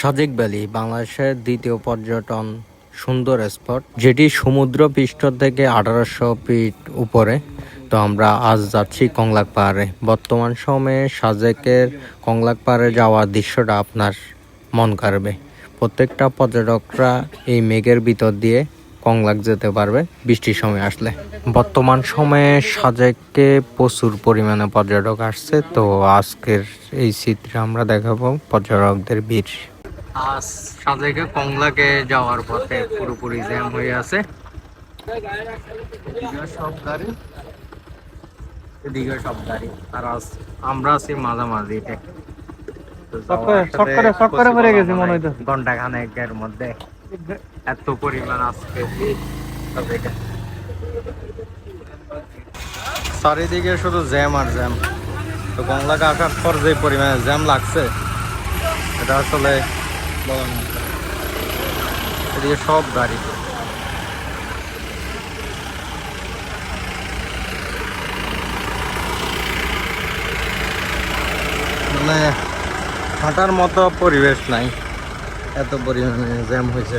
Sajek valley বাংলাদেশের দ্বিতীয় পর্যটন সুন্দর স্পট, যেটি সমুদ্র পৃষ্ঠ থেকে আঠারোশো ফিট উপরে। তো আমরা আজ যাচ্ছি কংলাক পাহাড়ে বর্তমান সময়ে সাজেকের কংলাক পাহাড়ে যাওয়ার দৃশ্যটা আপনার মন কাড়বে। প্রত্যেকটা পর্যটকরা এই মেঘের ভিতর দিয়ে কংলাক যেতে পারবে বৃষ্টির সময় আসলে। বর্তমান সময়ে সাজেকে প্রচুর পরিমাণে পর্যটক আসছে, তো আজকের এই চিত্রে আমরা দেখাবো পর্যটকদের ভিড়। আজ সাজেকে কংলাকে যাওয়ার পথে পুরোপুরি জ্যাম হয়ে আছে সব গাড়ি এদিকে সব গাড়ি আর আজ আমরা আছি মাঝামাঝিতে। ঘণ্টা খানেকের মধ্যে এত পরিমাণ আজকে চারিদিকে শুধু জ্যাম আর জ্যাম তো কংলাকে আসার পর যে পরিমাণে জ্যাম লাগছে এটা আসলে। এদিকে সব গাড়ি। মানে হাঁটার মতো পরিবেশ নাই। এত পরিমাণে জ্যাম হয়েছে।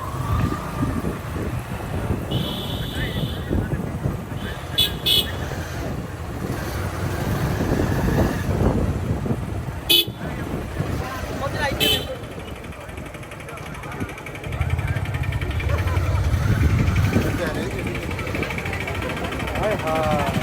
errado.